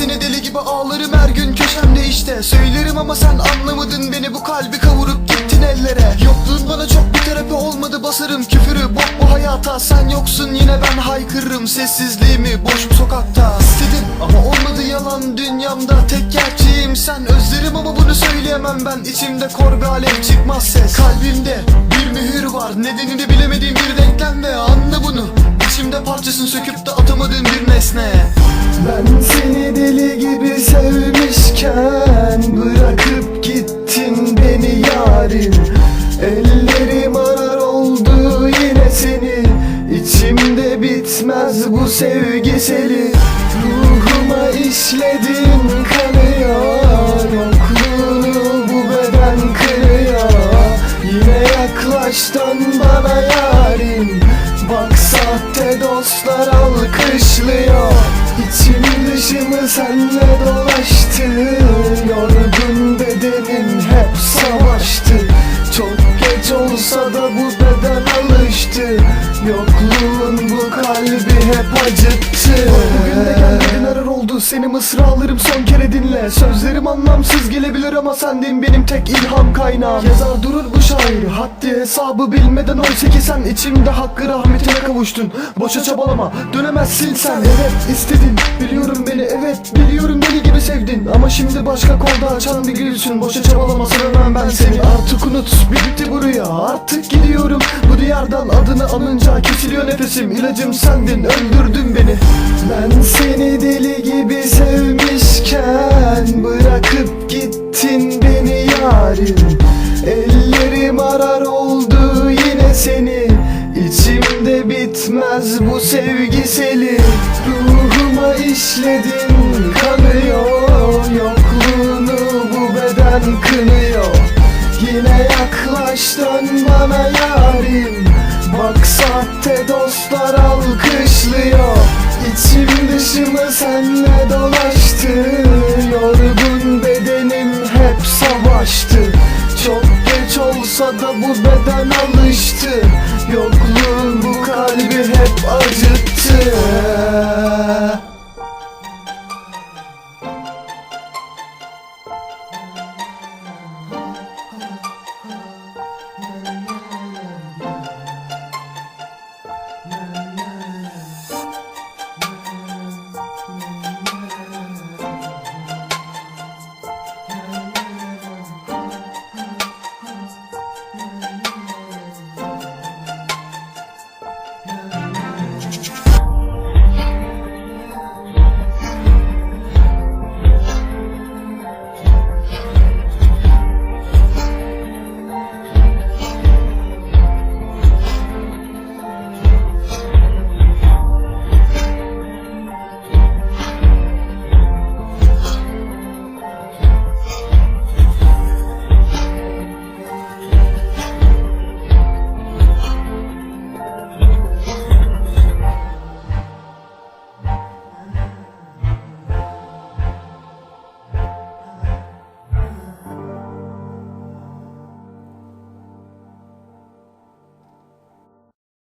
seni deli gibi ağlarım her gün köşemde işte. Söylerim ama sen anlamadın beni. Bu kalbi kavurup gittin ellere. Yokluğun bana çok bir terapi olmadı. Basarım küfürü. Bok bu hayata. Sen yoksun. Yine ben haykırırım Sessizliğimi boş bu sokakta. İstedim ama olmadı yalan. Dünyamda tek gerçeğim sen. Özlerim ama bunu söyleyemem ben. İçimde kor bir alev çıkmaz ses. Kalbimde bir mühür var. Nedenini bilemediğim bir denklem ve anla bunu. İçimde parçasını söküp de atamadığım bir nesne Ben seni deli gibi sevmişken Bırakıp gittin beni yarim. Ellerim arar oldu yine seni. İçimde bitmez bu sevgiseli Ruhuma işledin kanıyor. Yokluğunu bu beden kırıyor. Yine yaklaştın bana yarim. Bak sahte dostlar alkışlıyor İçim dışımı senle dolaştı. Yorgun bedenim hep savaştı. Çok geç olsa da bu beden alıştı. Yokluğun bu kalbi hep acıttı. Bugün de oldu Seni mısralarım son kere dinle. Sözlerim anlamsız gelebilir ama sendin benim tek ilham kaynağım. Yazar durur bu şair Haddi hesabı bilmeden oysa ki sen içimde hakkı rahmetine kavuştun. Boşa çabalama dönemezsin sen. Evet istedin biliyorum beni evet biliyorum deli gibi sevdin. Ama şimdi başka kolda açan bir gülsün. Boşa çabalama sevmem ben seni. Artık unut bitti bu rüya Artık gidiyorum bu diyardan. Adını anınca kesiliyor nefesim. İlacım sendin öldürdün beni Ben seni deli gibi sevmişken Bırakıp gittin beni yarim Ellerim arar oldu yine seni. İçimde bitmez bu sevgiseli Ruhuma işledin kanıyor. Yokluğunu bu beden kınıyor. Yine yaklaştın bana yarim. Bak sahte dostlar alkışlıyor senle dolaştı Yorgun bedenim hep savaştı. Çok geç olsa da bu beden alıştı